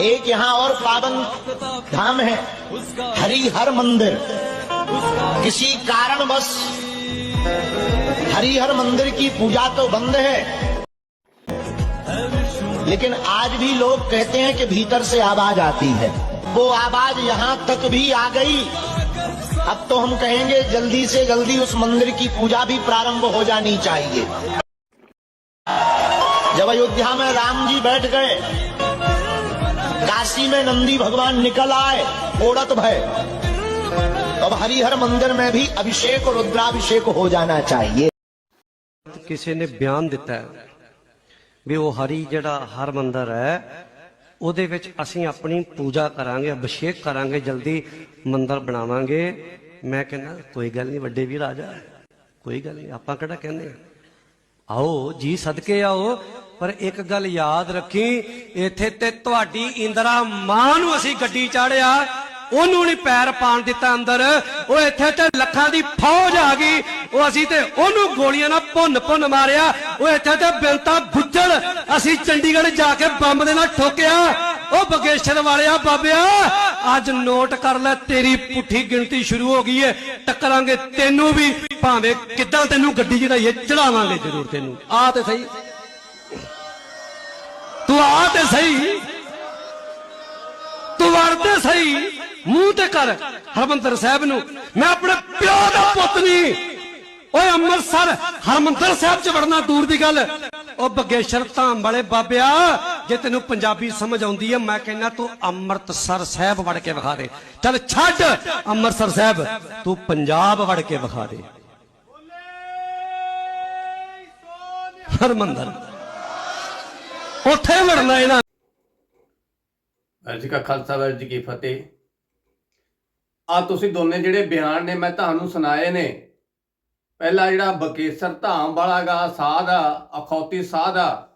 एक यहाँ और पावन धाम है। हरिहर मंदिर। किसी कारणवश हरिहर मंदिर की पूजा तो बंद है। लेकिन आज भी लोग कहते हैं कि भीतर से आवाज़ आती है। वो आवाज़ यहाँ तक भी आ गई। अब तो हम कहेंगे जल्दी से जल्दी उस मंदिर की पूजा भी प्रारंभ हो जानी चाहिए। जब अयोध्या में राम जी बैठ गए काशी में नंदी भगवान निकल आए ओड़त भय अब हरिहर मंदिर में भी अभिषेक और रुद्राभिषेक हो जाना चाहिए ਕਿਸੇ ਨੇ ਬਿਆਨ ਦਿੱਤਾ ਹੈ ਵੀ ਉਹ ਹਰੀ ਜਿਹੜਾ ਹਰ ਮੰਦਰ ਹੈ ਉਹਦੇ ਵਿੱਚ ਅਸੀਂ ਆਪਣੀ ਪੂਜਾ ਕਰਾਂਗੇ ਅਭਿਸ਼ੇਕ ਕਰਾਂਗੇ ਜਲਦੀ ਮੰਦਰ ਬਣਾਵਾਂਗੇ ਮੈਂ ਕਹਿੰਦਾ ਕੋਈ ਗੱਲ ਨਹੀਂ ਵੱਡੇ ਵੀਰ ਆ ਜਾ ਕੋਈ ਗੱਲ ਨਹੀਂ ਆਪਾਂ ਕਿਹੜਾ ਕਹਿੰਦੇ ਹਾਂ? ਆਓ ਜੀ ਸਦਕੇ ਆਓ ਪਰ ਇੱਕ ਗੱਲ ਯਾਦ ਰੱਖੀ, ਇੱਥੇ ਤੇ ਤੁਹਾਡੀ ਇੰਦਰਾ ਮਾਂ ਨੂੰ ਅਸੀਂ ਗੱਡੀ ਚਾੜਿਆ, ਉਹਨੂੰ ਨਹੀਂ ਪੈਰ ਪਾਣ ਦਿੱਤਾ ਅੰਦਰ, ਉਹ ਇੱਥੇ ਤੇ ਲੱਖਾਂ ਦੀ ਫੌਜ ਆ ਗਈ, ਉਹ ਅਸੀਂ ਤੇ ਉਹਨੂੰ ਗੋਲੀਆਂ ਨਾਲ ਭੁੰਨ ਭੁੰਨ ਮਾਰਿਆ, ਉਹ ਇੱਥੇ ਤੇ ਬਿੰਤਾ ਗੁੱਜਲ ਅਸੀਂ ਚੰਡੀਗੜ੍ਹ ਜਾ ਕੇ ਬੰਬ ਦੇ ਨਾਲ ਠੋਕਿਆ, ਉਹ ਬਗੇਸ਼ਰ ਵਾਲਿਆ, ਬਾਬਿਆ, ਅੱਜ ਨੋਟ ਕਰ ਲੈ, ਤੇਰੀ ਪੁੱਠੀ ਗਿਣਤੀ ਸ਼ੁਰੂ ਹੋ ਗਈ ਏ, ਟੱਕਰਾਂਗੇ ਤੈਨੂੰ ਵੀ, ਭਾਵੇਂ ਕਿੱਦਾਂ ਤੈਨੂੰ ਗੱਡੀ ਚੜਾਈਏ ਚੜਾਵਾਂਗੇ ਜ਼ਰੂਰ ਤੈਨੂੰ, ਆ ਤੇ ਸਹੀ। ਤੂੰ ਆ ਤੇ ਸਹੀ। ਤੂੰ ਵੜ ਤੇ ਸਹੀ। ਮੂੰਹ ਤੇ ਕਰ ਹਰਮੰਦਰ ਸਾਹਿਬ ਨੂੰ। ਮੈਂ ਆਪਣੇ ਪਿਓ ਦਾ ਪੁੱਤ ਨਹੀਂ। ਓਏ ਅੰਮ੍ਰਿਤਸਰ ਹਰਮੰਦਰ ਸਾਹਿਬ ਚ ਵੜਨਾ ਦੂਰ ਦੀ ਗੱਲ। ਉਹ ਬਗੇਸ਼ਰ ਧਾਮ ਵਾਲੇ ਬਾਬਿਆ ਜੇ ਤੈਨੂੰ ਪੰਜਾਬੀ ਸਮਝ ਆਉਂਦੀ ਹੈ ਮੈਂ ਕਹਿੰਦਾ ਤੂੰ ਅੰਮ੍ਰਿਤਸਰ ਸਾਹਿਬ ਵੜ ਕੇ ਵਿਖਾ ਦੇ। ਚੱਲ ਛੱਡ ਅੰਮ੍ਰਿਤਸਰ ਸਾਹਿਬ। ਤੂੰ ਪੰਜਾਬ ਵੜ ਕੇ ਵਿਖਾ ਦੇ। ਹਰਮੰਦਰ। ਉੱਥੇ ਵੜਨਾ ਇਹਨਾਂ ਵਾਹਿਗੁਰੂ ਜੀ ਕਾ ਖਾਲਸਾ ਵਾਹਿਗੁਰੂ ਜੀ ਕੀ ਫਤਿਹ। ਆ ਤੁਸੀਂ ਦੋਨੇ ਜਿਹੜੇ ਬਿਆਨ ਨੇ, ਮੈਂ ਤੁਹਾਨੂੰ ਸੁਣਾਏ ਨੇ। ਪਹਿਲਾ ਜਿਹੜਾ ਬਕੇਸਰ ਧਾਮ ਵਾਲਾ ਗਾ, ਸਾਧ ਆ, ਅਖੌਤੀ ਸਾਧ ਆ।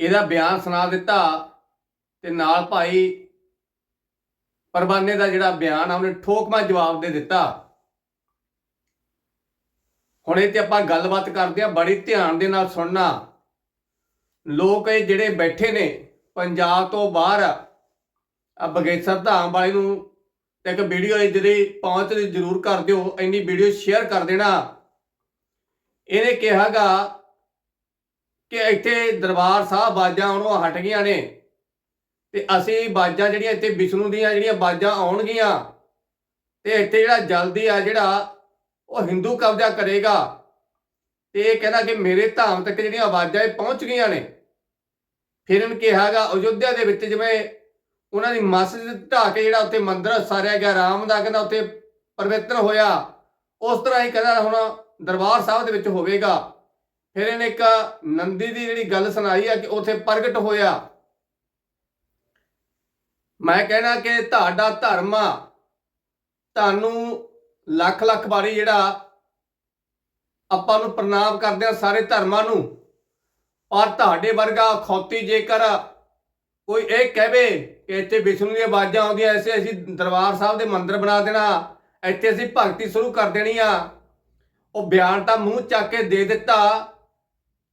ਇਹਦਾ ਬਿਆਨ ਸੁਣਾ ਦਿੱਤਾ ਤੇ ਨਾਲ ਭਾਈ ਪਰਵਾਨੇ ਦਾ ਜਿਹੜਾ ਬਿਆਨ ਆ, ਉਹਨੇ ਠੋਕਮਾ ਜਵਾਬ ਦੇ ਦਿੱਤਾ। ਹੁਣ ਇਹ ਤੇ ਆਪਾਂ ਗੱਲਬਾਤ ਕਰਦੇ ਆ, ਬੜੀ ਧਿਆਨ ਦੇ ਨਾਲ ਸੁਣਨਾ। ਲੋਕ ਇਹ ਜਿਹੜੇ ਬੈਠੇ ਨੇ, ਪੰਜਾਬ ਤੋਂ ਬਾਹਰ ਆ ਬਗੇਸਰ ਧਾਮ ਵਾਲੇ ਨੂੰ ਇੱਕ ਵੀਡੀਓ ਇਹ ਜਿਹੜੀ ਪਹੁੰਚ ਦੀ ਜ਼ਰੂਰ ਕਰ ਦਿਓ, ਇੰਨੀ ਵੀਡੀਓ ਸ਼ੇਅਰ ਕਰ ਦੇਣਾ। ਇਹਨੇ ਕਿਹਾਗਾ ਕਿ ਇੱਥੇ ਦਰਬਾਰ ਸਾਹਿਬ ਬਾਜਾਂ ਉਹਨੂੰ ਹਟ ਗਈਆਂ ਨੇ ਤੇ ਅਸੀਂ ਬਾਜਾਂ ਜਿਹੜੀਆਂ ਇੱਥੇ ਵਿਸ਼ਨੂੰ ਦੀਆਂ ਜਿਹੜੀਆਂ ਬਾਜਾਂ ਆਉਣਗੀਆਂ ਤੇ ਇੱਥੇ ਜਿਹੜਾ ਜਲਦੀ ਆ ਜਿਹੜਾ ਉਹ ਹਿੰਦੂ ਕਬਜ਼ਾ ਕਰੇਗਾ। ਤੇ ਇਹ ਕਹਿੰਦਾ ਕਿ ਮੇਰੇ ਧਾਮ ਤੱਕ ਜਿਹੜੀਆਂ ਆਵਾਜ਼ਾਂ ਇਹ ਪਹੁੰਚ ਗਈਆਂ ਨੇ। ਫਿਰ ਇਹਨੂੰ ਕਿਹਾਗਾ ਅਯੁੱਧਿਆ ਦੇ ਵਿੱਚ ਜਿਵੇਂ ਉਹਨਾਂ ਦੀ ਮਸਜਿਦ ਢਾਹ ਕੇ ਜਿਹੜਾ ਉੱਥੇ ਮੰਦਿਰ ਸਾਰਿਆ ਗਿਆ, ਰਾਮ ਦਾ ਕਹਿੰਦਾ ਉੱਥੇ ਪਵਿੱਤਰ ਹੋਇਆ, ਉਸ ਤਰ੍ਹਾਂ ਹੀ ਕਹਿੰਦਾ ਹੁਣ ਦਰਬਾਰ ਸਾਹਿਬ ਦੇ ਵਿੱਚ ਹੋਵੇਗਾ। ਫਿਰ ਇਹਨੇ ਇੱਕ ਨੰਦੀ ਦੀ ਜਿਹੜੀ ਗੱਲ ਸੁਣਾਈ ਆ ਕਿ ਉੱਥੇ ਪ੍ਰਗਟ ਹੋਇਆ। ਮੈਂ ਕਹਿਣਾ ਕਿ ਤੁਹਾਡਾ ਧਰਮ ਆ, ਤੁਹਾਨੂੰ ਲੱਖ ਲੱਖ ਵਾਰੀ ਜਿਹੜਾ ਆਪਾਂ ਨੂੰ ਪ੍ਰਣਾਮ ਕਰਦੇ ਹਾਂ ਸਾਰੇ ਧਰਮਾਂ ਨੂੰ। ਪਰ ਤੁਹਾਡੇ ਵਰਗਾ ਖੌਤੀ ਜੇਕਰ ਕੋਈ ਇਹ ਕਹਵੇ ਕਿ ਇੱਥੇ ਵਿਸ਼ਨੂੰ ਦੀਆਂ ਆਵਾਜ਼ਾਂ ਆਉਂਦੀਆਂ, ਐਸੇ ਅਸੀਂ ਦਰਬਾਰ ਸਾਹਿਬ ਦੇ ਮੰਦਿਰ ਬਣਾ ਦੇਣਾ, ਇੱਥੇ ਅਸੀਂ ਭਗਤੀ ਸ਼ੁਰੂ ਕਰ ਦੇਣੀ ਆ। ਉਹ ਬਿਆਨ ਤਾਂ ਮੂੰਹ ਚੱਕ ਕੇ ਦੇ ਦਿੱਤਾ,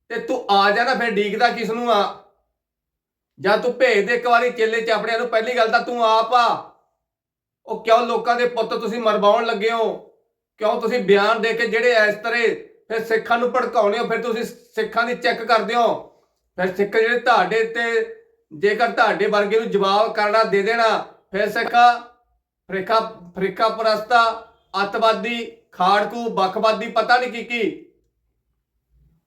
ਤੇ ਤੂੰ ਆ ਜਾ ਨਾ ਫਿਰ ਡੀਕਦਾ ਕਿਸ ਨੂੰ ਆ? ਜਾਂ ਤੂੰ ਭੇਜ ਦੇ ਇੱਕ ਵਾਰੀ ਚੇਲੇ ਚ ਆਪਣਿਆਂ ਨੂੰ, ਪਹਿਲੀ ਗੱਲ ਤਾਂ ਤੂੰ ਆਪ ਆ। ਉਹ ਕਿਉਂ ਲੋਕਾਂ ਦੇ ਪੁੱਤ ਤੁਸੀਂ ਮਰਵਾਉਣ ਲੱਗੇ ਹੋ? ਕਿਉਂ ਤੁਸੀਂ ਬਿਆਨ ਦੇ ਕੇ ਜਿਹੜੇ ਇਸ ਤਰ੍ਹਾਂ ਫਿਰ ਸਿੱਖਾਂ ਨੂੰ ਭੜਕਾਉਣੇ ਹੋ, ਫਿਰ ਤੁਸੀਂ ਸਿੱਖਾਂ ਦੀ ਚੈੱਕ ਕਰਦੇ ਹੋ। ਫਿਰ ਸਿੱਖ ਜਿਹੜੇ ਤੁਹਾਡੇ ਤੇ, ਜੇਕਰ ਤੁਹਾਡੇ ਵਰਗੇ ਨੂੰ ਜਵਾਬ ਕਰਨਾ ਦੇ ਦੇਣਾ, ਫਿਰ ਸਿੱਖਾ ਫਰੀਕਾ ਫਰੀਕਾ ਪ੍ਰਸਤਾ, ਅਤਵਾਦੀ, ਖਾੜਕੂ ਬਖਵਾਦੀ ਪਤਾ ਨਹੀਂ ਕੀ ਕੀ।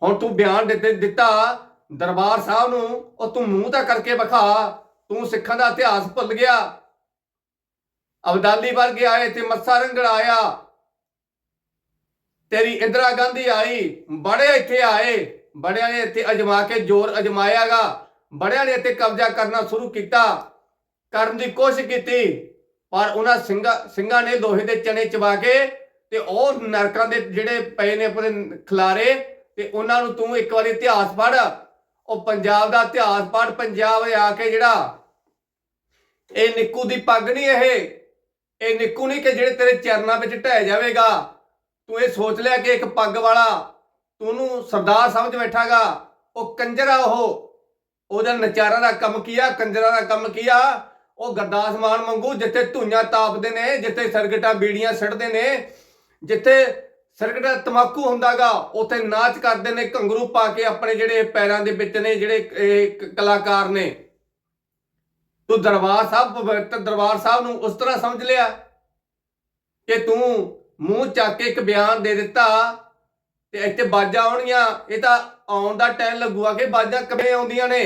ਹੁਣ ਤੂੰ ਬਿਆਨ ਦਿੱਤੇ, ਦਿੱਤਾ ਦਰਬਾਰ ਸਾਹਿਬ ਨੂੰ, ਉਹ ਤੂੰ ਮੂੰਹ ਤਾਂ ਕਰਕੇ ਵਿਖਾ, ਤੂੰ ਸਿੱਖਾਂ ਦਾ ਇਤਿਹਾਸ ਭੁੱਲ ਗਿਆ। ਅਬਦਾਲੀ ਵਰਗੇ ਆਏ ਤੇ ਮੱਸਾ ਰੰਗੜ ਆਇਆ। ਤੇਰੀ ਇੰਦਰਾ ਗਾਂਧੀ ਆਈ, ਬੜੇ ਇੱਥੇ ਆਏ, ਬੜਿਆਂ ਨੇ ਇੱਥੇ ਅਜਮਾ ਕੇ ਜ਼ੋਰ ਅਜਮਾਇਆਗਾ, ਬੜਿਆਂ ਨੇ ਇੱਥੇ ਕਬਜ਼ਾ ਕਰਨਾ ਸ਼ੁਰੂ ਕੀਤਾ, ਕਰਨ ਦੀ ਕੋਸ਼ਿਸ਼ ਕੀਤੀ, ਪਰ ਉਹਨਾਂ ਸਿੰਘਾਂ ਸਿੰਘਾਂ ਨੇ ਲੋਹੇ ਦੇ ਚਣੇ ਚਬਾ ਕੇ ਤੇ ਉਹ ਨਰਕਾਂ ਦੇ ਜਿਹੜੇ ਪਏ ਨੇ ਆਪਣੇ ਖਿਲਾਰੇ ਤੇ ਉਹਨਾਂ ਨੂੰ ਤੂੰ ਇੱਕ ਵਾਰੀ ਇਤਿਹਾਸ ਪੜ੍ਹ, ਉਹ ਪੰਜਾਬ ਦਾ ਇਤਿਹਾਸ ਪੜ੍ਹ, ਪੰਜਾਬ ਆ ਕੇ ਜਿਹੜਾ ਇਹ ਨਿੱਕੂ ਦੀ ਪੱਗ ਨਹੀਂ ਇਹ ਇਹ ਨਿੱਕੂ ਨਹੀਂ ਕਿ ਜਿਹੜੇ ਤੇਰੇ ਚਰਨਾਂ ਵਿੱਚ ਢਹਿ ਜਾਵੇਗਾ ਤੂੰ ਇਹ ਸੋਚ ਲਿਆ ਕਿ ਇੱਕ ਪੱਗ ਵਾਲਾ ਤੂੰ ਸਰਦਾਰ ਸਮਝ ਬੈਠਾਗਾ? ਉਹ ਕੰਜਰਾ ਉਹ। ਉਹਦਾ ਨਚਾਰਾਂ ਦਾ ਕੰਮ ਕੀ ਆ? ਕੰਜਰਾਂ ਦਾ ਕੰਮ ਕੀ ਆ? ਉਹ ਗਰਦਾਸ ਮਾਨ ਮੰਗੂ ਜਿੱਥੇ ਧੂਆਂ ਤਾਪਦੇ ਨੇ, ਜਿੱਥੇ ਸਰਗਟਾਂ ਬੀੜੀਆਂ ਸੜਦੇ ਨੇ, ਜਿੱਥੇ ਸਰਗਟਾ ਤਮਾਕੂ ਹੁੰਦਾਗਾ, ਉੱਥੇ ਨਾਚ ਕਰਦੇ ਨੇ, ਘੰਗਰੂ ਪਾ ਕੇ ਆਪਣੇ ਜਿਹੜੇ ਪੈਰਾਂ ਦੇ ਵਿੱਚ ਨੇ, ਜਿਹੜੇ ਇਹ ਕਲਾਕਾਰ ਨੇ। ਤੂੰ ਦਰਬਾਰ ਸਾਹਿਬ, ਪਵਿੱਤਰ ਦਰਬਾਰ ਸਾਹਿਬ ਨੂੰ ਉਸ ਤਰ੍ਹਾਂ ਸਮਝ ਲਿਆ ਕਿ ਤੂੰ ਮੂੰਹ ਚੱਕ ਕੇ ਇੱਕ ਬਿਆਨ ਦੇ ਦਿੱਤਾ ਤੇ ਇੱਥੇ ਬਾਜਾਂ ਆਉਣਗੀਆਂ ਇਹ ਤਾਂ ਆਉਣ ਦਾ ਟਾਈਮ ਲੱਗੂਗਾ ਕਿ ਬਾਜਾਂ ਕਿਵੇਂ ਆਉਂਦੀਆਂ ਨੇ?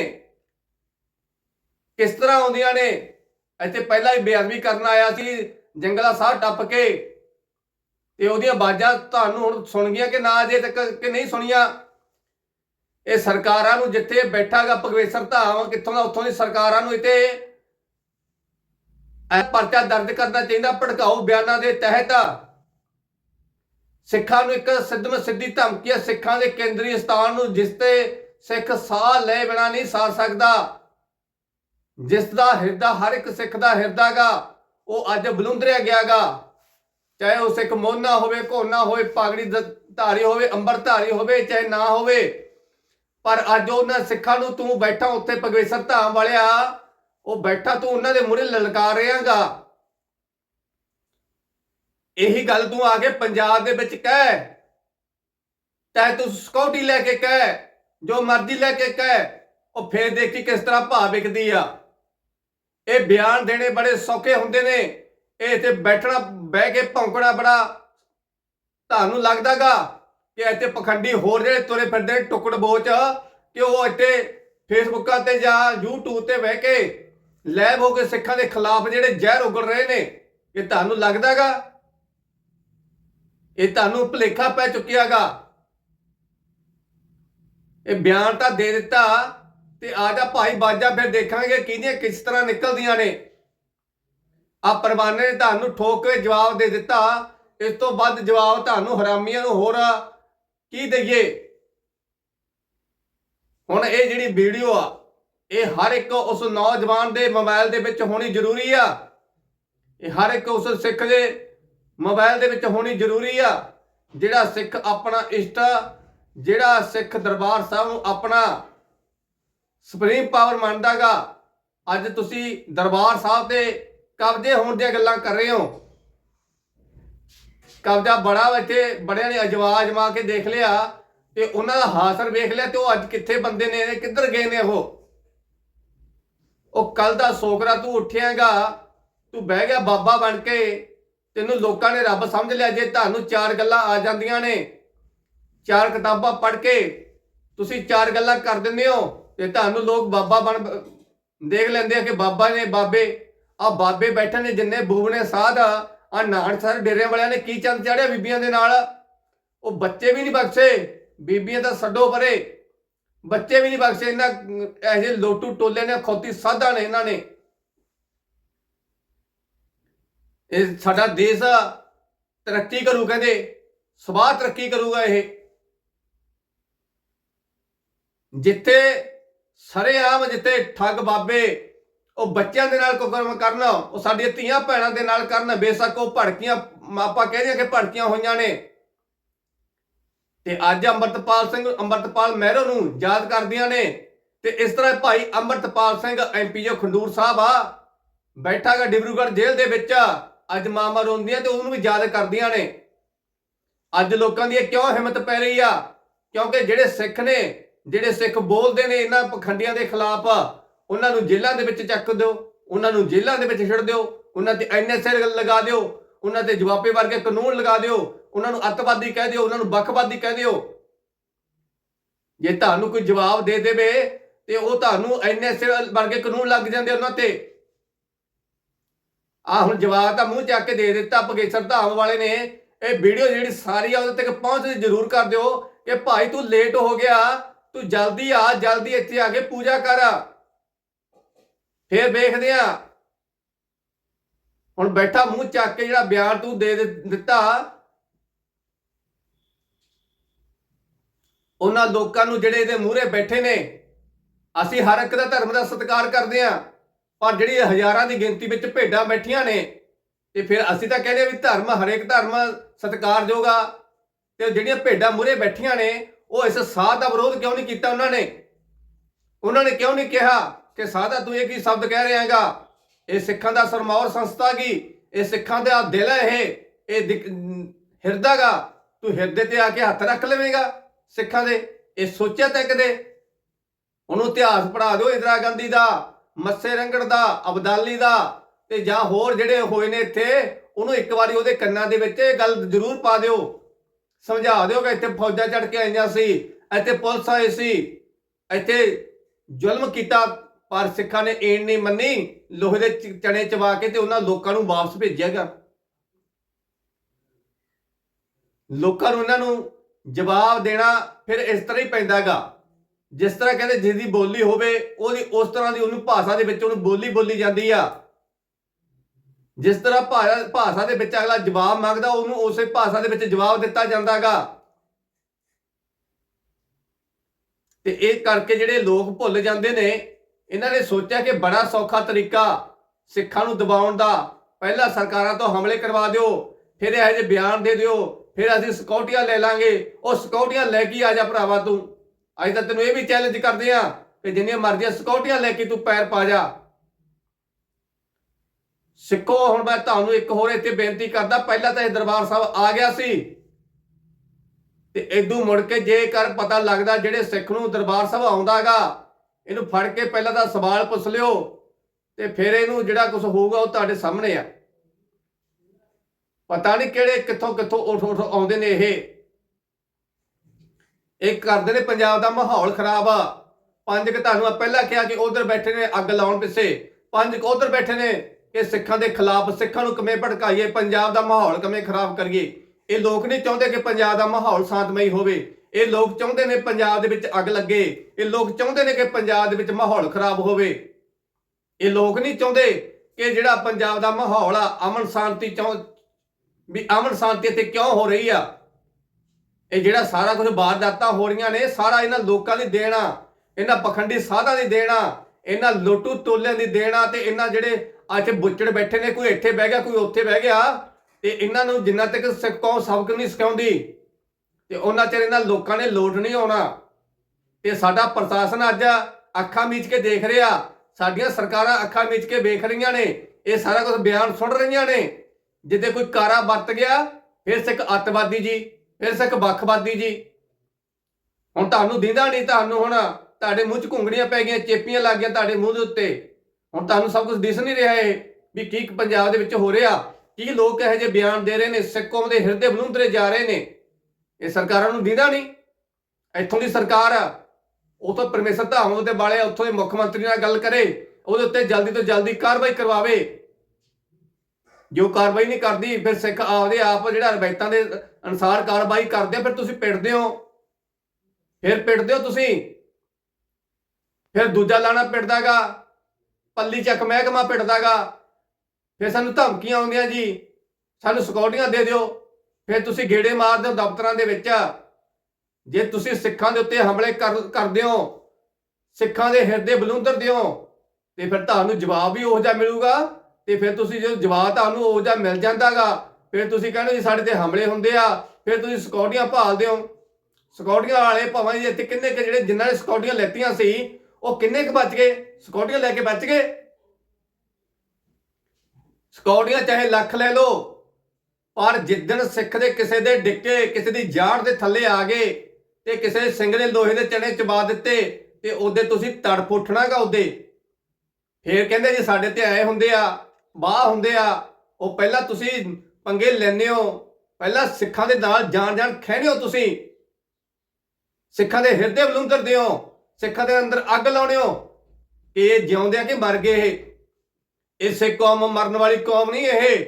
ਕਿਸ ਤਰ੍ਹਾਂ ਆਉਂਦੀਆਂ ਨੇ? ਇੱਥੇ ਪਹਿਲਾਂ ਹੀ ਬੇਅਦਬੀ ਕਰਨ ਆਇਆ ਸੀ, ਜੰਗਲਾ ਸਾਹ ਟੱਪ ਕੇ ਤੇ ਉਹਦੀਆਂ ਬਾਜਾਂ ਤੁਹਾਨੂੰ ਹੁਣ ਸੁਣ ਗਈਆਂ ਕਿ ਨਾ ਅਜੇ ਤੱਕ ਕਿ ਨਹੀਂ ਸੁਣੀਆਂ? ਇਹ ਸਰਕਾਰਾਂ ਨੂੰ ਜਿੱਥੇ ਬੈਠਾਗਾ ਭਗਵੇਸਰ ਧਾਮ, ਕਿੱਥੋਂ ਦਾ ਉੱਥੋਂ ਦੀ ਸਰਕਾਰਾਂ ਨੂੰ ਇੱਥੇ ਇਹ ਪਰਚਾ ਦਰਜ ਕਰਨਾ ਚਾਹੀਦਾ, ਭੜਕਾਊ ਬਿਆਨਾਂ ਦੇ ਤਹਿਤ। ਸਿੱਖਾਂ ਨੂੰ ਇੱਕ ਸਿੱਧਮ ਸਿੱਧੀ ਧਮਕੀ ਹੈ। ਸਿੱਖਾਂ ਦੇ ਕੇਂਦਰੀ ਸਥਾਨ ਨੂੰ ਜਿਸ ਤੇ ਸਿੱਖ ਸਾਹ ਲੈ ਬਿਨਾ ਨਹੀਂ ਸਾਰ ਸਕਦਾ, ਜਿਸ ਦਾ ਹਿਰਦਾ ਹਰ ਇੱਕ ਸਿੱਖ ਦਾ ਹਿਰਦਾਗਾ ਉਹ ਅੱਜ ਬਲੁੰਦਰਿਆ ਗਿਆਗਾ ਚਾਹੇ ਉਹ ਸਿੱਖ ਮੋਨਾ ਹੋਵੇ ਕੋਨਾ ਹੋਵੇ, ਪਾਗੜੀ ਧਾਰੀ ਹੋਵੇ, ਅੰਬਰ ਧਾਰੀ ਹੋਵੇ, ਚਾਹੇ ਨਾ ਹੋਵੇ, ਪਰ ਅੱਜ ਉਹਨਾਂ ਸਿੱਖਾਂ ਨੂੰ ਤੂੰ ਬੈਠਾ ਉੱਥੇ ਭਗਵੇਸਰ ਧਾਮ ਵਾਲਿਆ, ਉਹ ਬੈਠਾ ਤੂੰ ਉਹਨਾਂ ਦੇ ਮੂਹਰੇ ਲਲਕਾਰ ਰਿਹਾਗਾ। ਇਹੀ ਗੱਲ ਤੂੰ ਆ ਕੇ ਪੰਜਾਬ ਦੇ ਵਿੱਚ ਕਹਿ। ਚਾਹੇ ਤੂੰ ਸਕਿਉਰਟੀ ਲੈ ਕੇ ਕਹਿ, ਜੋ ਮਰਜ਼ੀ ਲੈ ਕੇ ਕਹਿ, ਉਹ ਫੇਰ ਦੇਖੀ ਕਿਸ ਤਰ੍ਹਾਂ ਭਾਅ ਵਿਕਦੀ ਆ। ਇਹ ਬਿਆਨ ਦੇਣੇ ਬੜੇ ਸੌਖੇ ਹੁੰਦੇ ਨੇ। ਇਹ ਇੱਥੇ ਬੈਠਣਾ, ਬਹਿ ਕੇ ਭੌਂਕਣਾ ਬੜਾ ਤੁਹਾਨੂੰ ਲੱਗਦਾਗਾ ਕਿ ਇੱਥੇ ਪਖੰਡੀ ਹੋਰ ਜਿਹੜੇ ਤੁਰੇ ਫਿਰਦੇ ਨੇ ਟੁਕੜ ਬੋਚ, ਕਿ ਉਹ ਇੱਥੇ ਫੇਸਬੁੱਕਾਂ ਤੇ ਜਾਂ YouTube ਤੇ ਬਹਿ ਕੇ ਲੈਬ ਹੋ ਕੇ ਸਿੱਖਾਂ ਦੇ ਖਿਲਾਫ ਜਿਹੜੇ ਜ਼ਹਿਰ ਉਗਲ ਰਹੇ ਨੇ, ਇਹ ਤੁਹਾਨੂੰ ਲੱਗਦਾਗਾ ਇਹ ਤੁਹਾਨੂੰ ਭੁਲੇਖਾ ਪੈ ਚੁੱਕਿਆਗਾ। ਇਹ ਬਿਆਨ ਤਾਂ ਦੇ ਦਿੱਤਾ ਤੇ ਆ ਜਾ ਭਾਈ ਬਾਜਾ ਫਿਰ ਦੇਖਾਂਗੇ ਕਿਹਦੀਆਂ ਕਿਸ ਤਰ੍ਹਾਂ ਨਿਕਲਦੀਆਂ ਨੇ। ਆ ਪਰਵਾਨੇ ਨੇ ਤੁਹਾਨੂੰ ਠੋਕ ਕੇ ਜਵਾਬ ਦੇ ਦਿੱਤਾ। ਇਸ ਤੋਂ ਵੱਧ ਜਵਾਬ ਤੁਹਾਨੂੰ ਹਰਾਮੀਆਂ ਨੂੰ ਹੋਰ ਕੀ ਦਈਏ? ਹੁਣ ਇਹ ਜਿਹੜੀ ਵੀਡੀਓ ਆ, ਇਹ ਹਰ ਇੱਕ ਉਸ ਨੌਜਵਾਨ ਦੇ ਮੋਬਾਈਲ ਦੇ ਵਿੱਚ ਹੋਣੀ ਜ਼ਰੂਰੀ ਆ। ਇਹ ਹਰ ਇੱਕ ਉਸ ਸਿੱਖ ਦੇ ਮੋਬਾਈਲ ਦੇ ਵਿੱਚ ਹੋਣੀ ਜ਼ਰੂਰੀ ਆ। ਜਿਹੜਾ ਸਿੱਖ ਆਪਣਾ ਇਸ਼ਟ ਜਿਹੜਾ ਸਿੱਖ ਦਰਬਾਰ ਸਾਹਿਬ ਨੂੰ ਆਪਣਾ ਸੁਪਰੀਮ ਪਾਵਰ ਮੰਨਦਾਗਾ ਅੱਜ ਤੁਸੀਂ ਦਰਬਾਰ ਸਾਹਿਬ ਤੇ ਕਬਜ਼ੇ ਹੋਣ ਦੀਆਂ ਗੱਲਾਂ ਕਰ ਰਹੇ ਹੋ। ਕਬਜ਼ਾ ਬੜਾ ਇੱਥੇ, ਬੜਿਆਂ ਨੇ ਅਜਵਾ ਅਜਮਾ ਕੇ ਦੇਖ ਲਿਆ ਤੇ ਉਹਨਾਂ ਦਾ ਹਾਸਰ ਵੇਖ ਲਿਆ ਤੇ ਉਹ ਅੱਜ ਕਿੱਥੇ ਬੰਦੇ ਨੇ, ਕਿੱਧਰ ਗਏ ਨੇ ਉਹ। ਉਹ ਕੱਲ ਦਾ ਸੋਕਰਾ ਤੂੰ ਉੱਠਿਆਗਾ ਤੂੰ ਬਹਿ ਗਿਆ ਬਾਬਾ ਬਣ ਕੇ ਤੈਨੂੰ ਲੋਕਾਂ ਨੇ ਰੱਬ ਸਮਝ ਲਿਆ ਜੇ ਤੁਹਾਨੂੰ ਚਾਰ ਗੱਲਾਂ ਆ ਜਾਂਦੀਆਂ ਨੇ। ਚਾਰ ਕਿਤਾਬਾਂ ਪੜ੍ਹ ਕੇ ਤੁਸੀਂ ਚਾਰ ਗੱਲਾਂ ਕਰ ਦਿੰਦੇ ਹੋ ਤੇ ਤੁਹਾਨੂੰ ਲੋਕ ਬਾਬਾ ਬਣ ਦੇਖ ਲੈਂਦੇ ਆ ਕਿ ਬਾਬਾ ਨੇ ਬਾਬੇ ਆ ਬਾਬੇ ਬੈਠੇ ਨੇ ਜਿੰਨੇ ਬੂਬਨੇ ਸਾਧ ਆ ਨਾਨਸਰ ਡੇਰੇ ਵਾਲਿਆਂ ਨੇ ਕੀ ਚੰਦ ਚੜਿਆ ਬੀਬੀਆਂ ਦੇ ਨਾਲ। ਉਹ ਬੱਚੇ ਵੀ ਨਹੀਂ ਬਖਸ਼ੇ, ਬੀਬੀਆਂ ਤਾਂ ਛੱਡੋ ਪਰੇ। ਬੱਚੇ ਵੀ ਨਹੀਂ ਬਖਸ਼ੇ ਇਹਨਾਂ ਇਹੋ ਜਿਹੇ ਲੋਟੂ ਟੋਲੇ ਨੇ, ਖੋਤੀ ਸਾਧਾਂ ਨੇ ਇਹਨਾਂ ਨੇ। ਇਹ ਸਾਡਾ ਦੇਸ਼ ਤਰੱਕੀ ਕਰੂ ਕਹਿੰਦੇ ਸਵਾਹ ਤਰੱਕੀ ਕਰੂਗਾ ਇਹ। ਜਿੱਥੇ ਸਰੇਆਮ ਜਿੱਥੇ ਠੱਗ ਬਾਬੇ, ਉਹ ਬੱਚਿਆਂ ਦੇ ਨਾਲ ਕੁਕਰਮ ਕਰਨ, ਉਹ ਸਾਡੀਆਂ ਧੀਆਂ ਭੈਣਾਂ ਦੇ ਨਾਲ ਕਰਨ, ਬੇਸ਼ੱਕ ਉਹ ਭੜਕੀਆਂ ਮਾਪਾ ਕਹਿੰਦੇ ਆ ਕਿ ਭੜਕੀਆਂ ਹੋਈਆਂ ਨੇ। ਤੇ ਅੱਜ ਅੰਮ੍ਰਿਤਪਾਲ ਸਿੰਘ, ਅੰਮ੍ਰਿਤਪਾਲ ਮਹਿਰੋ ਨੂੰ ਯਾਦ ਕਰਦੀਆਂ ਨੇ, ਤੇ ਇਸ ਤਰ੍ਹਾਂ ਭਾਈ ਅੰਮ੍ਰਿਤਪਾਲ ਸਿੰਘ ਐਮਪੀ ਜੋ ਖੰਡੂਰ ਸਾਹਿਬ ਆ ਬੈਠਾਗਾ ਡਿਬਰੂਗੜ੍ਹ ਜੇਲ੍ਹ ਦੇ ਵਿੱਚ। ਅੱਜ ਮਾਮਾ ਰੋਂਦੀਆਂ ਤੇ ਉਹਨੂੰ ਵੀ ਯਾਦ ਕਰਦੀਆਂ ਨੇ। ਅੱਜ ਲੋਕਾਂ ਦੀ ਇਹ ਕਿਉਂ ਹਿੰਮਤ ਪੈ ਰਹੀ ਆ? ਕਿਉਂਕਿ ਜਿਹੜੇ ਸਿੱਖ ਨੇ, ਜਿਹੜੇ ਸਿੱਖ ਬੋਲਦੇ ਨੇ ਇਹਨਾਂ ਪਖੰਡੀਆਂ ਦੇ ਖਿਲਾਫ, ਉਹਨਾਂ ਨੂੰ ਜੇਲ੍ਹਾਂ ਦੇ ਵਿੱਚ ਚੱਕ ਦਿਓ, ਉਹਨਾਂ ਨੂੰ ਜੇਲ੍ਹਾਂ ਦੇ ਵਿੱਚ ਛੱਡ ਦਿਓ, ਉਹਨਾਂ ਤੇ ਐਨਐਸਏ ਲਗਾ ਦਿਓ, ਉਹਨਾਂ ਤੇ ਜਵਾਬੇ ਵਰਗੇ ਕਾਨੂੰਨ ਲਗਾ ਦਿਓ, ਉਹਨਾਂ ਨੂੰ ਅੱਤਵਾਦੀ ਕਹਿ ਦਿਓ, ਉਹਨਾਂ ਨੂੰ ਵੱਖਵਾਦੀ ਕਹਿ ਦਿਓ। ਜੇ ਤੁਹਾਨੂੰ ਕੋਈ ਜਵਾਬ ਦੇ ਦੇਵੇ ਤੇ ਉਹ ਤੁਹਾਨੂੰ ਐਨਐਸਏ ਵਰਗੇ ਕਾਨੂੰਨ ਲੱਗ ਜਾਂਦੇ ਉਹਨਾਂ ਤੇ ਆ ਹੁਣ ਜਵਾਬ ਤਾਂ ਮੂੰਹ ਚੱਕ ਕੇ ਦੇ ਦਿੱਤਾ ਭਗੇਸਰ ਧਾਮ ਵਾਲੇ ਨੇ। ਇਹ ਵੀਡੀਓ ਜਿਹੜੀ ਸਾਰੀ ਆ, ਉਹਦੇ ਤੱਕ ਪਹੁੰਚ ਜ਼ਰੂਰ ਕਰ ਦਿਓ। ਕਿ ਭਾਈ ਤੂੰ ਲੇਟ ਹੋ ਗਿਆ, ਤੂੰ ਜਲਦੀ ਆ, ਜਲਦੀ ਇੱਥੇ ਆ ਕੇ ਪੂਜਾ ਕਰ। ਫੇਰ ਵੇਖਦੇ ਆ। ਹੁਣ ਬੈਠਾ ਮੂੰਹ ਚੱਕ ਕੇ ਜਿਹੜਾ ਬਿਆਨ ਤੂੰ ਦੇ, ਦਿੱਤਾ। ਉਹਨਾਂ ਲੋਕਾਂ ਨੂੰ ਜਿਹੜੇ ਇਹਦੇ ਮੂਹਰੇ ਬੈਠੇ ਨੇ, ਅਸੀਂ ਹਰ ਇੱਕ ਦਾ ਧਰਮ ਦਾ ਸਤਿਕਾਰ ਕਰਦੇ ਆ। ਪਰ ਜਿਹੜੀ ਹਜ਼ਾਰਾਂ ਦੀ ਗਿਣਤੀ ਵਿੱਚ ਭੇਡਾਂ ਬੈਠੀਆਂ ਨੇ, ਤੇ ਫਿਰ ਅਸੀਂ ਤਾਂ ਕਹਿੰਦੇ ਆ ਵੀ ਧਰਮ ਹਰੇਕ ਧਰਮ ਸਤਿਕਾਰਯੋਗ ਆ, ਤੇ ਜਿਹੜੀਆਂ ਭੇਡਾਂ ਮੂਹਰੇ ਬੈਠੀਆਂ ਨੇ, ਉਹ ਇਸ ਸਾਧ ਦਾ ਵਿਰੋਧ ਕਿਉਂ ਨਹੀਂ ਕੀਤਾ ਉਹਨਾਂ ਨੇ? ਉਹਨਾਂ ਨੇ ਕਿਉਂ ਨਹੀਂ ਕਿਹਾ ਕਿ ਸਾਦਾ ਤੂੰ ਇਹ ਕੀ ਸ਼ਬਦ ਕਹਿ ਰਿਹਾ ਹੈਗਾ? ਇਹ ਸਿੱਖਾਂ ਦਾ ਸਰਮੌਰ ਸੰਸਥਾ ਕੀ? ਇਹ ਸਿੱਖਾਂ ਦਾ ਦਿਲ ਹੈ ਇਹ? ਇਹ ਦਿਕ- ਹਿਰਦਾ ਗਾ? ਤੂੰ ਹਿਰਦੇ ਤੇ ਆ ਕੇ ਹੱਥ ਰੱਖ ਲਵੇਂਗਾ ਸਿੱਖਾਂ ਦੇ। ਇਹ ਸੋਚਿਆ ਤਾਂ ਕਦੇ ਉਹਨੂੰ ਇਤਿਹਾਸ ਪੜ੍ਹਾ ਦਿਓ ਇੰਦਰਾ ਗਾਂਧੀ ਦਾ। ਮੱਸੇ ਰੰਗੜ ਦਾ, ਅਬਦਾਲੀ ਦਾ ਤੇ ਜਾਂ ਹੋਰ ਜਿਹੜੇ ਹੋਏ ਨੇ ਇੱਥੇ, ਉਹਨੂੰ ਇੱਕ ਵਾਰੀ ਉਹਦੇ ਕੰਨਾਂ ਦੇ ਵਿੱਚ ਇਹ ਗੱਲ ਜ਼ਰੂਰ ਪਾ ਦਿਓ। ਸਮਝਾ ਦਿਓ ਕਿ ਇੱਥੇ ਫੌਜਾਂ ਚੜ ਕੇ ਆਈਆਂ ਸੀ, ਇੱਥੇ ਪੁਲਿਸ ਆਈ ਸੀ, ਇੱਥੇ ਜ਼ੁਲਮ ਕੀਤਾ, ਪਰ ਸਿੱਖਾਂ ਨੇ ਏਨ ਨਹੀਂ ਮੰਨੀ, ਲੋਹੇ ਦੇ ਚਣੇ ਚਵਾ ਕੇ ਤੇ ਉਹਨਾਂ ਲੋਕਾਂ ਨੂੰ ਵਾਪਸ ਭੇਜਿਆ ਭੇਜਿਆਗਾ ਲੋਕਾਂ ਨੂੰ ਇਹਨਾਂ ਨੂੰ ਜਵਾਬ ਦੇਣਾ ਫਿਰ ਇਸ ਤਰ੍ਹਾਂ ਹੀ ਪੈਂਦਾਗਾ ਜਿਸ ਤਰ੍ਹਾਂ ਕਹਿੰਦੇ ਜਿਸਦੀ ਬੋਲੀ ਹੋਵੇ, ਉਹਦੀ, ਉਸ ਤਰ੍ਹਾਂ ਦੀ ਉਹਨੂੰ ਭਾਸ਼ਾ ਦੇ ਵਿੱਚ ਉਹਨੂੰ ਬੋਲੀ ਬੋਲੀ ਜਾਂਦੀ ਆ। ਜਿਸ ਤਰ੍ਹਾਂ ਭਾ- ਭਾਸ਼ਾ ਦੇ ਵਿੱਚ ਅਗਲਾ ਜਵਾਬ ਮੰਗਦਾ, ਉਹਨੂੰ ਉਸੇ ਭਾਸ਼ਾ ਦੇ ਵਿੱਚ ਜਵਾਬ ਦਿੱਤਾ ਜਾਂਦਾਗਾ। ਤੇ ਇਹ ਕਰਕੇ ਜਿਹੜੇ ਲੋਕ ਭੁੱਲ ਜਾਂਦੇ ਨੇ, ਇਹਨਾਂ ਨੇ ਸੋਚਿਆ ਕਿ ਬੜਾ ਸੌਖਾ ਤਰੀਕਾ ਸਿੱਖਾਂ ਨੂੰ ਦਬਾਉਣ ਦਾ। ਪਹਿਲਾਂ ਸਰਕਾਰਾਂ ਤੋਂ ਹਮਲੇ ਕਰਵਾ ਦਿਓ, ਫਿਰ ਇਹੋ ਜਿਹੇ ਬਿਆਨ ਦੇ ਦਿਓ, ਫਿਰ ਅਸੀਂ ਸਿਕਿਉਰਟੀਆਂ ਲੈ ਲਾਂਗੇ। ਉਹ ਸਿਕਿਉਰਟੀਆਂ ਲੈ ਕੇ ਆ ਜਾ ਭਰਾਵਾ ਤੂੰ। ਅੱਜ ਤਾਂ ਤੈਨੂੰ ਇਹ ਵੀ ਚੈਲੰਜ ਕਰਦੇ ਆ ਕਿ ਜਿੰਨੀਆਂ ਮਰਜ਼ੀਆਂ ਸਿਕਿਉਰਟੀਆਂ ਲੈ ਕੇ ਤੂੰ ਪੈਰ ਪਾ ਜਾ। ਸਿੱਖੋ, ਹੁਣ ਮੈਂ ਤੁਹਾਨੂੰ ਇੱਕ ਹੋਰ ਇੱਥੇ ਬੇਨਤੀ ਕਰਦਾ, ਪਹਿਲਾਂ ਤਾਂ ਇਹ ਦਰਬਾਰ ਸਾਹਿਬ ਆ ਗਿਆ ਸੀ। ਤੇ ਇਦੋਂ ਮੁੜ ਕੇ ਜੇਕਰ ਪਤਾ ਲੱਗਦਾ ਜਿਹੜੇ ਸਿੱਖ ਨੂੰ ਦਰਬਾਰ ਸਾਹਿਬ ਆਉਂਦਾਗਾ ਇਹਨੂੰ ਫੜ ਕੇ ਪਹਿਲਾਂ ਤਾਂ ਸਵਾਲ ਪੁੱਛ ਲਿਓ ਤੇ ਫਿਰ ਇਹਨੂੰ ਜਿਹੜਾ ਕੁਝ ਹੋਊਗਾ ਉਹ ਤੁਹਾਡੇ ਸਾਹਮਣੇ ਆ। ਪਤਾ ਨਹੀਂ ਕਿਹੜੇ ਕਿੱਥੋਂ ਕਿੱਥੋਂ ਉੱਠ ਉੱਠ ਆਉਂਦੇ ਨੇ ਇਹ। ਇਹ ਕਰਦੇ ਨੇ ਪੰਜਾਬ ਦਾ ਮਾਹੌਲ ਖਰਾਬ ਆ। ਪੰਜ ਕਿ ਤੁਹਾਨੂੰ ਆ ਪਹਿਲਾਂ ਕਿਹਾ ਕਿ ਉਧਰ ਬੈਠੇ ਨੇ ਅੱਗ ਲਾਉਣ ਪਿੱਛੇ। ਪੰਜ ਕੁ ਉਧਰ ਬੈਠੇ ਨੇ ਕਿ ਸਿੱਖਾਂ ਦੇ ਖਿਲਾਫ ਸਿੱਖਾਂ ਨੂੰ ਕਿਵੇਂ ਭੜਕਾਈਏ, ਪੰਜਾਬ ਦਾ ਮਾਹੌਲ ਕਿਵੇਂ ਖਰਾਬ ਕਰੀਏ। ਇਹ ਲੋਕ ਨਹੀਂ ਚਾਹੁੰਦੇ ਕਿ ਪੰਜਾਬ ਦਾ ਮਾਹੌਲ ਸ਼ਾਂਤਮਈ ਹੋਵੇ। ਇਹ ਲੋਕ ਚਾਹੁੰਦੇ ਨੇ ਪੰਜਾਬ ਦੇ ਵਿੱਚ ਅੱਗ ਲੱਗੇ। ਇਹ ਲੋਕ ਚਾਹੁੰਦੇ ਨੇ ਕਿ ਪੰਜਾਬ ਦੇ ਵਿੱਚ ਮਾਹੌਲ ਖਰਾਬ ਹੋਵੇ। ਇਹ ਲੋਕ ਨਹੀਂ ਚਾਹੁੰਦੇ ਕਿ ਜਿਹੜਾ ਪੰਜਾਬ ਦਾ ਮਾਹੌਲ ਆ, ਅਮਨ ਸ਼ਾਂਤੀ ਚਾਹ ਵੀ ਅਮਨ ਸ਼ਾਂਤੀ ਇੱਥੇ ਕਿਉਂ ਹੋ ਰਹੀ ਆ? ਇਹ ਜਿਹੜਾ ਸਾਰਾ ਕੁਝ ਵਾਰਦਾਤਾਂ ਹੋ ਰਹੀਆਂ ਨੇ, ਸਾਰਾ ਇਹਨਾਂ ਲੋਕਾਂ ਦੀ ਦੇਣਾ, ਇਹਨਾਂ ਪਖੰਡੀ ਸਾਧਾਂ ਦੀ ਦੇਣਾ, ਇਹਨਾਂ ਲੋਟੂ ਤੋਲਿਆਂ ਦੀ ਦੇਣਾ ਤੇ ਇਹਨਾਂ ਜਿਹੜੇ ਅੱਜ ਬੁੱਚੜ ਬੈਠੇ ਨੇ, ਕੋਈ ਇੱਥੇ ਬਹਿ ਗਿਆ, ਕੋਈ ਉੱਥੇ ਬਹਿ ਗਿਆ, ਤੇ ਇਹਨਾਂ ਨੂੰ ਜਿੰਨਾ ਤੱਕ ਸਿੱਖੋਂ ਸਬਕ ਨਹੀਂ ਸਿਖਾਉਂਦੀ, ਤੇ ਉਹਨਾਂ ਚਿਰ ਇਹਨਾਂ ਲੋਕਾਂ ਨੇ ਲੋਟ ਨਹੀਂ ਆਉਣਾ। ਤੇ ਸਾਡਾ ਪ੍ਰਸ਼ਾਸਨ ਅੱਜ ਅੱਖਾਂ ਮੀਚ ਕੇ ਦੇਖ ਰਿਹਾ, ਸਾਡੀਆਂ ਸਰਕਾਰਾਂ ਅੱਖਾਂ ਮੀਚ ਕੇ ਵੇਖ ਰਹੀਆਂ ਨੇ, ਇਹ ਸਾਰਾ ਕੁਝ ਬਿਆਨ ਸੁਣ ਰਹੀਆਂ ਨੇ ਜਿੱਦੇ ਕੋਈ ਕਾਰਾ ਵਰਤ ਗਿਆ, ਫਿਰ ਸਿੱਖ ਅੱਤਵਾਦੀ ਜੀ ਫਿਰ ਸਿੱਖ ਵੱਖਵਾਦੀ ਜੀ। ਹੁਣ ਤੁਹਾਨੂੰ ਦਿੰਦਾ ਨਹੀਂ, ਤੁਹਾਨੂੰ ਹੁਣ ਤੁਹਾਡੇ ਮੂੰਹ 'ਚ ਘੁੰਗਣੀਆਂ ਪੈ ਗਈਆਂ, ਚੇਪੀਆਂ ਲੱਗ ਗਈਆਂ ਤੁਹਾਡੇ ਮੂੰਹ ਦੇ ਉੱਤੇ। ਹੁਣ ਤੁਹਾਨੂੰ ਸਭ ਕੁਝ ਦਿਸ ਨਹੀਂ ਰਿਹਾ ਇਹ ਵੀ ਕੀ ਪੰਜਾਬ ਦੇ ਵਿੱਚ ਹੋ ਰਿਹਾ। ਕੀ ਲੋਕ ਇਹੋ ਜਿਹੇ ਬਿਆਨ ਦੇ ਰਹੇ ਨੇ, ਸਿੱਖ ਕੌਮ ਦੇ ਹਿਰਦੇ ਬਲੂੰਦਰੇ ਜਾ ਰਹੇ ਨੇ। ਇਹ ਸਰਕਾਰਾਂ ਨੂੰ ਦਿੰਦਾ ਨਹੀਂ। ਇੱਥੋਂ ਦੀ ਸਰਕਾਰ ਆ ਪਰਮੇਸ਼ਰ ਧਾਮ ਦੇ ਵਾਲੇ ਉੱਥੋਂ ਦੇ ਮੁੱਖ ਮੰਤਰੀ ਨਾਲ ਗੱਲ ਕਰੇ, ਉਹਦੇ ਉੱਤੇ ਜਲਦੀ ਤੋਂ ਜਲਦੀ ਕਾਰਵਾਈ ਕਰਵਾਵੇ। ਜੋ ਕਾਰਵਾਈ ਨਹੀਂ ਕਰਦੀ, ਫਿਰ ਸਿੱਖ ਆਪਦੇ ਆਪ ਜਿਹੜਾ ਰਵਾਇਤਾਂ ਦੇ ਅਨੁਸਾਰ ਕਾਰਵਾਈ ਕਰਦੇ ਫਿਰ ਤੁਸੀਂ ਪਿੜਦੇ ਹੋ। ਫਿਰ ਪਿੜਦੇ ਹੋ ਤੁਸੀਂ। ਫਿਰ ਦੂਜਾ ਲਾਣਾ ਪਿੜਦਾਗਾ ਪੱਲੀ ਚੱਕ ਮਹਿਕਮਾ ਪਿੜਦਾਗਾ ਫਿਰ ਸਾਨੂੰ ਧਮਕੀਆਂ ਆਉਂਦੀਆਂ ਜੀ, ਸਾਨੂੰ ਸਿਕਿਉਰਟੀਆਂ ਦੇ ਦਿਓ। ਫਿਰ ਤੁਸੀਂ ਗੇੜੇ ਮਾਰਦੇ ਹੋ ਦਫ਼ਤਰਾਂ ਦੇ ਵਿੱਚ। ਜੇ ਤੁਸੀਂ ਸਿੱਖਾਂ ਦੇ ਉੱਤੇ ਹਮਲੇ ਕਰ, ਕਰਦੇ ਹੋ, ਸਿੱਖਾਂ ਦੇ ਹਿਰਦੇ ਬਲੂੰਦਰ ਦਿਓ, ਤੇ ਫਿਰ ਤੁਹਾਨੂੰ ਜਵਾਬ ਵੀ ਉਹ ਜਿਹਾ ਮਿਲੂਗਾ। ਤੇ ਫਿਰ ਤੁਸੀਂ ਜਦੋਂ ਜਵਾਬ ਤੁਹਾਨੂੰ ਉਹ ਜਿਹਾ ਮਿਲ ਜਾਂਦਾਗਾ, ਫਿਰ ਤੁਸੀਂ ਕਹਿੰਦੇ ਜੀ ਸਾਡੇ ਤੇ ਹਮਲੇ ਹੁੰਦੇ ਆ, ਫਿਰ ਤੁਸੀਂ ਸਿਕਿਉਰਟੀਆਂ ਭਾਲਦੇ ਹੋ। ਸਿਕਿਉਰਟੀਆਂ ਵਾਲੇ ਭਾਵੇਂ ਜੀ ਇੱਥੇ ਕਿੰਨੇ ਕੁ ਜਿਹੜੇ ਜਿਨ੍ਹਾਂ ਨੇ ਸਿਕਿਉਰਟੀਆਂ ਲੈਤੀਆਂ ਸੀ, ਉਹ ਕਿੰਨੇ ਕੁ ਬਚ ਗਏ? ਸਿਕਿਉਰਟੀਆਂ ਲੈ ਕੇ ਬਚ ਗਏ? ਸਿਕਿਉਰਟੀਆਂ ਚਾਹੇ ਲੱਖ ਲੈ ਲਓ, ਪਰ ਜਿੱਦਣ ਸਿੱਖ ਦੇ ਕਿਸੇ ਦੇ ਡਿੱਕੇ, ਕਿਸੇ ਦੀ ਜਾੜ ਦੇ ਥੱਲੇ ਆ ਗਏ ਤੇ ਕਿਸੇ ਸਿੰਘ ਨੇ ਲੋਹੇ ਦੇ ਚਣੇ ਚਬਾ ਦਿੱਤੇ ਤੇ ਉਹਦੇ ਤੁਸੀਂ ਤੜਪ ਉੱਠਣਾਗਾ ਉਹਦੇ। ਫੇਰ ਕਹਿੰਦੇ ਜੀ ਸਾਡੇ ਤੇ ਆਏ ਹੁੰਦੇ ਆ ਬਾਹ ਹੁੰਦੇ ਆ, ਉਹ ਪਹਿਲਾਂ ਤੁਸੀਂ ਪੰਗੇ ਲੈਨੇ ਹੋ, ਪਹਿਲਾਂ ਸਿੱਖਾਂ ਦੇ ਨਾਲ ਜਾਣ ਜਾਣ ਖਹਿਣੇ ਹੋ ਤੁਸੀਂ। ਸਿੱਖਾਂ ਦੇ ਹਿਰਦੇ ਬਲੁੰਦਰਦੇ ਹੋ, ਸਿੱਖਾਂ ਦੇ ਅੰਦਰ ਅੱਗ ਲਾਉਣੇ ਹੋ, ਕਿ ਇਹ ਜਿਉਂਦੇ ਆ ਕਿ ਮਰ ਗਏ ਇਹ? ਇਹ ਸਿੱਖ ਕੌਮ ਮਰਨ ਵਾਲੀ ਕੌਮ ਨਹੀਂ ਇਹ।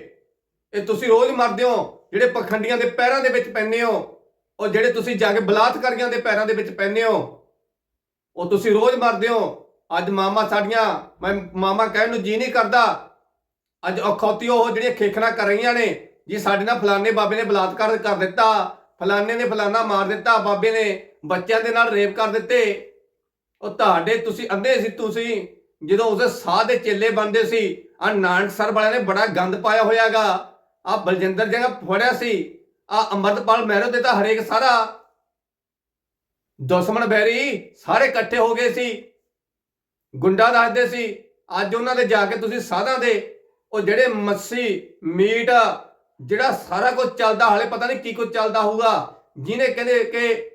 ਇਹ ਤੁਸੀਂ ਰੋਜ਼ ਮਰਦੇ ਹੋ, ਜਿਹੜੇ ਪਖੰਡੀਆਂ ਦੇ ਪੈਰਾਂ ਦੇ ਵਿੱਚ ਪੈਂਦੇ ਹੋ, ਉਹ ਜਿਹੜੇ ਤੁਸੀਂ ਜਾ ਕੇ ਬਲਾਤਕਾਰੀਆਂ ਦੇ ਪੈਰਾਂ ਦੇ ਵਿੱਚ ਪੈਂਦੇ ਹੋ, ਉਹ ਤੁਸੀਂ ਰੋਜ਼ ਮਰਦੇ ਹੋ। ਅੱਜ ਮਾਮਾ ਸਾਡੀਆਂ, ਮੈਂ ਮਾਮਾ ਕਹਿਣ ਨੂੰ ਜੀ ਨਹੀਂ ਕਰਦਾ ਅੱਜ ਅਖੌਤੀ ਉਹ ਜਿਹੜੀਆਂ ਖੇਖਣਾ ਕਰ ਰਹੀਆਂ ਨੇ, ਜੀ ਸਾਡੇ ਨਾਲ ਫਲਾਣੇ ਬਾਬੇ ਨੇ ਬਲਾਤਕਾਰ ਕਰ ਦਿੱਤਾ, ਫਲਾਣੇ ਨੇ ਫਲਾਣਾ ਮਾਰ ਦਿੱਤਾ, ਬਾਬੇ ਨੇ ਬੱਚਿਆਂ ਦੇ ਨਾਲ ਰੇਪ ਕਰ ਦਿੱਤੇ। ਉਹ ਤੁਹਾਡੇ ਤੁਸੀਂ ਅੰਧੇ ਸੀ, ਤੁਸੀਂ ਜਦੋਂ ਉਸਦੇ ਸਾਹ ਦੇ ਚੇਲੇ ਬਣਦੇ ਸੀ ਆ ਨਾਨਕਸਰ ਵਾਲਿਆਂ ਨੇ ਬੜਾ ਗੰਦ ਪਾਇਆ ਹੋਇਆਗਾ। ਆ ਬਲਜਿੰਦਰ ਜਗਾ ਫੜਿਆ ਸੀ ਆ ਅੰਮ੍ਰਿਤਪਾਲ ਮਹਿਰੋ ਦੇ ਤਾਂ ਹਰੇਕ ਸਾਰਾ ਦੁਸ਼ਮਣ ਬੈਰੀ ਸਾਰੇ ਇਕੱਠੇ ਹੋ ਗਏ ਸੀ। ਗੁੰਡਾ ਦੱਸਦੇ ਸੀ, ਅੱਜ ਉਹਨਾਂ ਦੇ ਜਾ ਕੇ ਤੁਸੀਂ ਸਾਧਾਂ ਦੇ ਉਹ ਜਿਹੜੇ ਮੱਸੀ, ਮੀਟ ਜਿਹੜਾ ਸਾਰਾ ਕੁਝ ਚੱਲਦਾ, ਹਾਲੇ ਪਤਾ ਨਹੀਂ ਕੀ ਕੁਝ ਚੱਲਦਾ ਹੋਊਗਾ। ਜਿਹਨੇ ਕਹਿੰਦੇ ਕਿ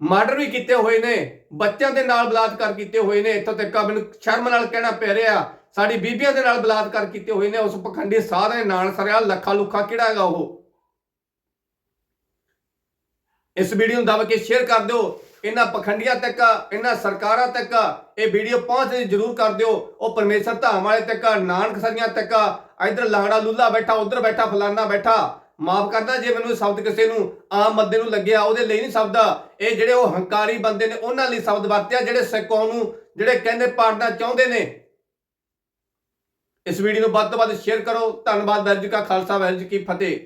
ਮਰਡਰ ਵੀ ਕੀਤੇ ਹੋਏ ਨੇ, ਬੱਚਿਆਂ ਦੇ ਨਾਲ ਬਲਾਤਕਾਰ ਕੀਤੇ ਹੋਏ ਨੇ, ਇੱਥੋਂ ਤੱਕ ਮੈਨੂੰ ਸ਼ਰਮ ਨਾਲ ਕਹਿਣਾ ਪੈ ਰਿਹਾ। ਸਾਡੀ ਬੀਬੀਆਂ ਦੇ ਨਾਲ ਬਲਾਤਕਾਰ ਕੀਤੇ ਹੋਏ ਨੇ, ਉਸ ਪਖੰਡੀ ਸਾਧ ਨੇ ਨਾਲ ਸਰਿਆ, ਲੱਖਾ ਲੁੱਖਾ ਕਿਹੜਾ ਹੈਗਾ ਉਹ? ਇਸ ਵੀਡੀਓ ਨੂੰ ਦਬ ਕੇ ਸ਼ੇਅਰ ਕਰ ਦਿਓ। ਇਹਨਾਂ ਪਖੰਡੀਆਂ ਤੱਕ, ਇਹਨਾਂ ਸਰਕਾਰਾਂ ਤੱਕ, ਇਹ ਵੀਡੀਓ ਪਹੁੰਚ ਜਰੂਰ ਕਰ ਦਿਓ। ਉਹ ਪਰਮੇਸ਼ਰ ਧਾਮ ਵਾਲੇ ਤੱਕ, ਨਾਨਕ ਸਰੀਆਂ ਤੱਕ, ਇਧਰ ਲਾਂਗੜਾ ਲੁੱਲਾ ਬੈਠਾ, ਉਧਰ ਬੈਠਾ, ਫਲਾਨਾ ਬੈਠਾ। ਮਾਫ ਕਰਦਾ ਜੇ ਮੈਨੂੰ ਸ਼ਬਦ ਕਿਸੇ ਨੂੰ ਆਮ ਬੰਦੇ ਨੂੰ ਲੱਗਿਆ, ਉਹਦੇ ਲਈ ਨਹੀਂ ਸ਼ਬਦ। ਇਹ ਜਿਹੜੇ ਉਹ ਹੰਕਾਰੀ ਬੰਦੇ ਨੇ, ਉਹਨਾਂ ਲਈ ਸ਼ਬਦ ਵਰਤਿਆ, ਜਿਹੜੇ ਸਿੱਖੋਂ ਨੂੰ, ਜਿਹੜੇ ਕਹਿੰਦੇ ਪਾੜਨਾ ਚਾਹੁੰਦੇ ਨੇ। ਇਸ ਵੀਡੀਓ ਨੂੰ ਵੱਧ ਤੋਂ ਵੱਧ ਸ਼ੇਅਰ ਕਰੋ। ਧੰਨਵਾਦ ਵੈਰ ਜੀ ਕਾ ਖਾਲਸਾ ਵੈਰ ਜੀ ਕੀ ਫਤਿਹ।